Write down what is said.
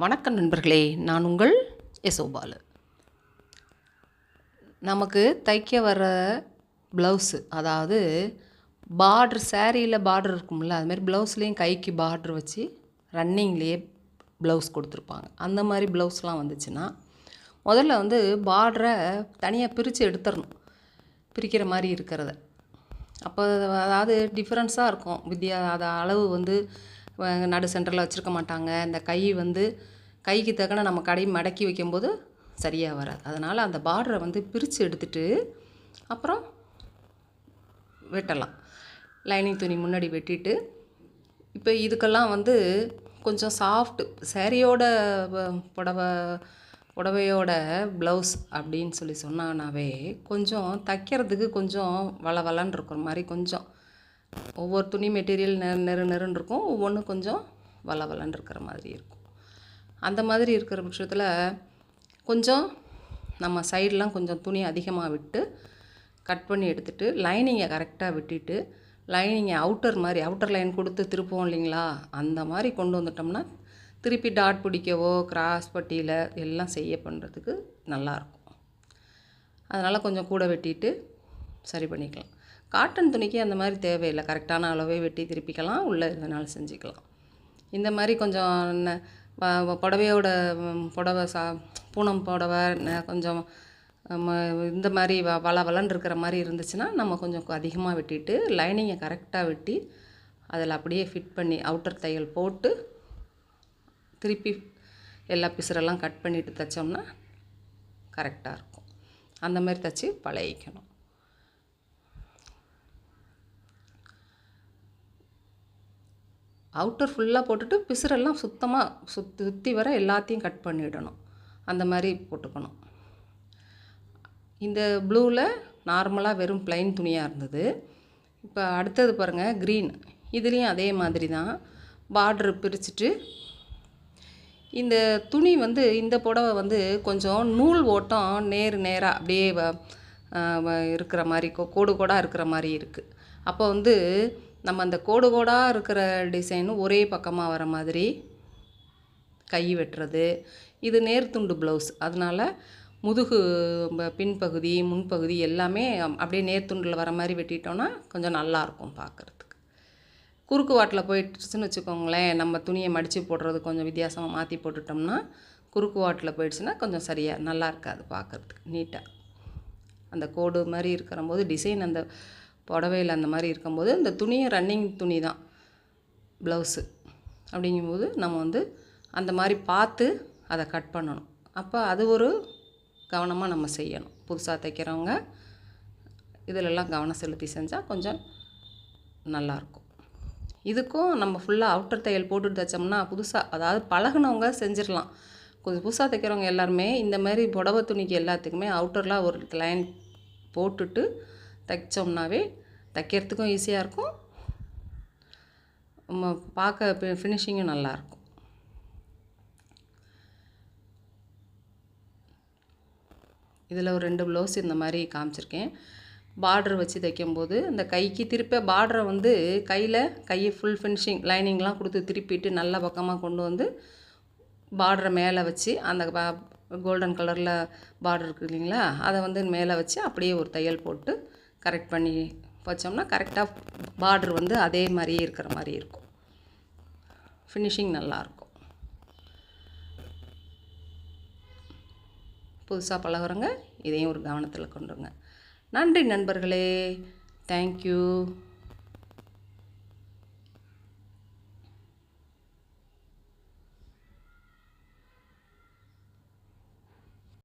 வணக்கம் நண்பர்களே நான் உங்கள் யசோபாலு நமக்கு தைக்க வர ப்ளவுஸு அதாவது பார்ட்ரு சேரீயில் பார்டர் இருக்கும்ல அதுமாரி ப்ளவுஸ்லேயும் கைக்கு பார்ட்ரு வச்சு ரன்னிங்லேயே ப்ளவுஸ் கொடுத்துருப்பாங்க. அந்த மாதிரி ப்ளவுஸ்லாம் வந்துச்சுன்னா முதல்ல வந்து பார்டரை தனியாக பிரித்து எடுத்துடணும் பிரிக்கிற மாதிரி இருக்கிறத. அப்போ அதாவது டிஃப்ரென்ஸாக இருக்கும். வித்தியா அது அளவு வந்து நடு சென்டரில் வச்சுருக்க மாட்டாங்க. இந்த கை வந்து கைக்கு தக்கன நம்ம கடை மடக்கி வைக்கும்போது சரியாக வராது. அதனால் அந்த பார்டரை வந்து பிரித்து எடுத்துட்டு அப்புறம் வெட்டலாம். லைனிங் துணி முன்னாடி வெட்டிட்டு இப்போ இதுக்கெல்லாம் வந்து கொஞ்சம் சாஃப்ட் சேரீயோட புடவை புடவையோட ப்ளவுஸ் அப்படின்னு சொல்லி சொன்னாங்கனாவே கொஞ்சம் தைக்கிறதுக்கு கொஞ்சம் வளவலன்னு இருக்கிற மாதிரி கொஞ்சம் ஒவ்வொரு துணி மெட்டீரியல் நெ நெரு நெருன்னு இருக்கும். ஒவ்வொன்றும் கொஞ்சம் வள வளவலன்னு இருக்கிற மாதிரி இருக்கும். அந்த மாதிரி இருக்கிற பட்சத்தில் கொஞ்சம் நம்ம சைடெலாம் கொஞ்சம் துணி அதிகமாக விட்டு கட் பண்ணி எடுத்துகிட்டு லைனிங்கை கரெக்டாக விட்டுட்டு லைனிங்கை அவுட்டர் மாதிரி அவுட்டர் லைன் கொடுத்து திருப்போம் இல்லைங்களா? அந்த மாதிரி கொண்டு வந்துட்டோம்னா திருப்பி டாட் பிடிக்கவோ கிராஸ் பட்டியில் எல்லாம் செய்ய பண்ணுறதுக்கு நல்லாயிருக்கும் அதனால் கொஞ்சம் கூட வெட்டிட்டு சரி பண்ணிக்கலாம். காட்டன் துணிக்கு அந்த மாதிரி தேவையில்லை. கரெக்டான அளவே வெட்டி திருப்பிக்கலாம் உள்ளே எதுனாலும் செஞ்சுக்கலாம். இந்த மாதிரி கொஞ்சம் வ- புடவையோட புடவை சா பூனம் புடவை கொஞ்சம் இந்த மாதிரி வ வள வளன்னு இருக்கிற மாதிரி இருந்துச்சுன்னா நம்ம கொஞ்சம் அதிகமாக வெட்டிட்டு லைனிங்கை கரெக்டாக வெட்டி அதில் அப்படியே ஃபிட் பண்ணி அவுட்டர் தையல் போட்டு திருப்பி எல்லா பிசுரெல்லாம் கட் பண்ணிவிட்டு தைச்சோம்னா கரெக்டாக இருக்கும். அந்த மாதிரி தைச்சி பழகிக்கணும். அவுட்டர் ஃபுல்லாக போட்டுட்டு பிசுரெல்லாம் சுத்தமாக சுற்றி சுற்றி வர எல்லாத்தையும் கட் பண்ணிடணும். அந்த மாதிரி போட்டுக்கணும். இந்த ப்ளூவில் நார்மலாக வெறும் ப்ளைன் துணியாக இருந்தது. இப்போ அடுத்தது பாருங்கள் க்ரீன். இதுலேயும் அதே மாதிரி தான். பார்ட்ரு பிரிச்சுட்டு இந்த துணி வந்து இந்த புடவை வந்து கொஞ்சம் நூல் ஓட்டம் நேர் நேராக அப்படியே வ- வ- இருக்கிற மாதிரி கோ- கோடு கோடாக இருக்கிற மாதிரி இருக்குது அப்போ வந்து நம்ம அந்த கோடு கோடாக இருக்கிற டிசைனும் ஒரே பக்கமாக வர மாதிரி கை வெட்டுறது இது நேர்த்துண்டு ப்ளவுஸ் அதனால் முதுகு பின்பகுதி முன்பகுதி எல்லாமே அப்படியே நேர்த்துண்டில் வர மாதிரி வெட்டிட்டோன்னா கொஞ்சம் நல்லாயிருக்கும் பார்க்குறதுக்கு. குறுக்கு வாட்டில் போயிடுச்சுன்னு வச்சுக்கோங்களேன் நம்ம துணியை மடித்து போடுறது கொஞ்சம் வித்தியாசமாக மாற்றி போட்டுட்டோம்னா குறுக்கு வாட்டில் போயிடுச்சுன்னா கொஞ்சம் சரியாக நல்லா இருக்காது பார்க்குறதுக்கு நீட்டாக அந்த கோடு மாதிரி இருக்கிற போது டிசைன் அந்த புடவையில் அந்த மாதிரி இருக்கும்போது இந்த துணியும் ரன்னிங் துணி தான் ப்ளவுஸு அப்படிங்கும்போது நம்ம வந்து அந்த மாதிரி பார்த்து அதை கட் பண்ணணும். அப்போ அது ஒரு கவனமாக நம்ம செய்யணும். புதுசாக தைக்கிறவங்க இதிலெல்லாம் கவனம் செலுத்தி செஞ்சால் கொஞ்சம் நல்லாயிருக்கும் இதுக்கும் நம்ம ஃபுல்லாக அவுட்டர் தையல் போட்டுட்டு தைச்சோம்னா புதுசாக அதாவது பழகுனவங்க செஞ்சிடலாம். கொஞ்சம் புதுசாக தைக்கிறவங்க எல்லாருமே இந்த மாதிரி புடவை துணிக்கு எல்லாத்துக்குமே அவுட்டர்லாம் ஒரு லைன் போட்டுட்டு தைச்சோம்னாவே தைக்கிறதுக்கும் ஈஸியாக இருக்கும். பார்க்க ஃபினிஷிங்கும் நல்லாயிருக்கும் இதில் ஒரு ரெண்டு ப்ளவுஸ் இந்த மாதிரி காமிச்சிருக்கேன். பார்டர் வச்சு தைக்கும்போது அந்த கைக்கு திருப்ப பார்டரை வந்து கையில் கையை ஃபுல் ஃபினிஷிங் லைனிங்லாம் கொடுத்து திருப்பிட்டு நல்ல பக்கமாக கொண்டு வந்து பார்டரை மேலே வச்சு அந்த கோல்டன் கலரில் பார்டர் இருக்கு இல்லைங்களா? அதை வந்து மேலே வச்சு அப்படியே ஒரு தையல் போட்டு கரெக்ட் பண்ணி வச்சோம்னா கரெக்டாக பார்டர் வந்து அதே மாதிரியே இருக்கிற மாதிரி இருக்கும். ஃபினிஷிங் நல்லாயிருக்கும் புதுசாக பழகுறவங்க இதையும் ஒரு கவனத்தில் கொண்டுங்க நன்றி நண்பர்களே. தேங்க்யூ